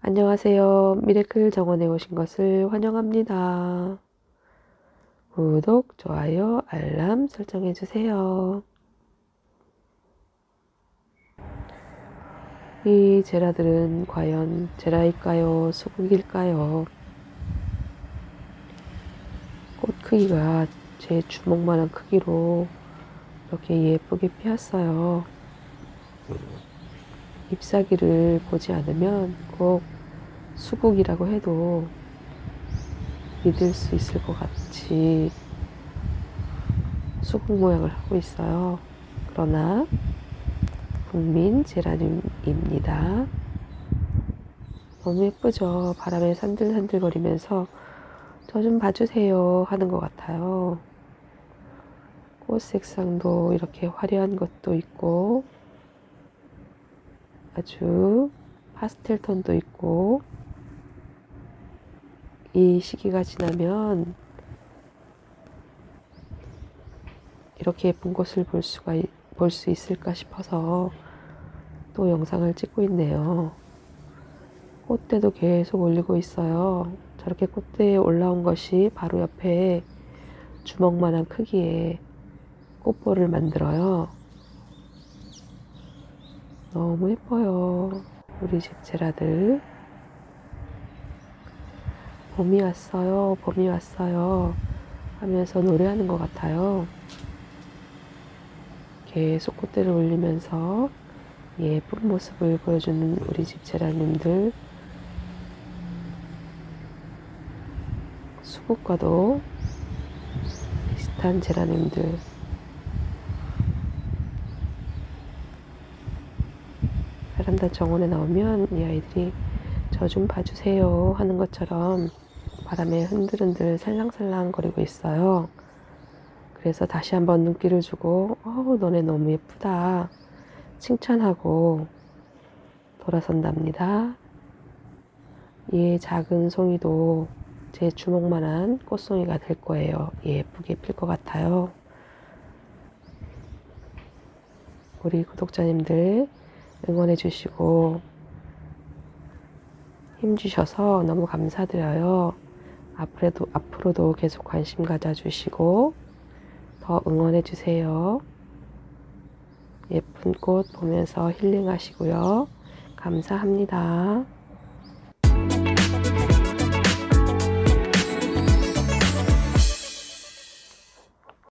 안녕하세요. 미래클 정원에 오신 것을 환영합니다. 구독, 좋아요, 알람 설정해 주세요. 이 제라들은 과연 제라일까요? 수국일까요? 꽃 크기가 제 주먹만한 크기로 이렇게 예쁘게 피었어요. 잎사귀를 보지 않으면 꼭 수국이라고 해도 믿을 수 있을 것 같이 수국 모양을 하고 있어요. 그러나 국민 제라늄입니다. 너무 예쁘죠? 바람에 산들산들거리면서 저 좀 봐주세요 하는 것 같아요. 꽃 색상도 이렇게 화려한 것도 있고 아주 파스텔 톤도 있고 이 시기가 지나면 이렇게 예쁜 꽃을 볼 수가 볼 수 있을까 싶어서 또 영상을 찍고 있네요. 꽃대도 계속 올리고 있어요. 저렇게 꽃대에 올라온 것이 바로 옆에 주먹만한 크기의 꽃볼을 만들어요. 너무 예뻐요. 우리 집 제라들. 봄이 왔어요. 봄이 왔어요. 하면서 노래하는 것 같아요. 계속 꽃대를 올리면서 예쁜 모습을 보여주는 우리 집 제라님들. 수국과도 비슷한 제라님들. 베란다 정원에 나오면 이 아이들이 저 좀 봐주세요 하는 것처럼 바람에 흔들흔들 살랑살랑 거리고 있어요. 그래서 다시 한번 눈길을 주고 어우 너네 너무 예쁘다 칭찬하고 돌아선답니다. 이 작은 송이도 제 주먹만한 꽃송이가 될 거예요. 예쁘게 필 것 같아요. 우리 구독자님들 응원해 주시고 힘 주셔서 너무 감사드려요. 앞으로도, 앞으로도 계속 관심 가져주시고 더 응원해 주세요. 예쁜 꽃 보면서 힐링하시고요. 감사합니다.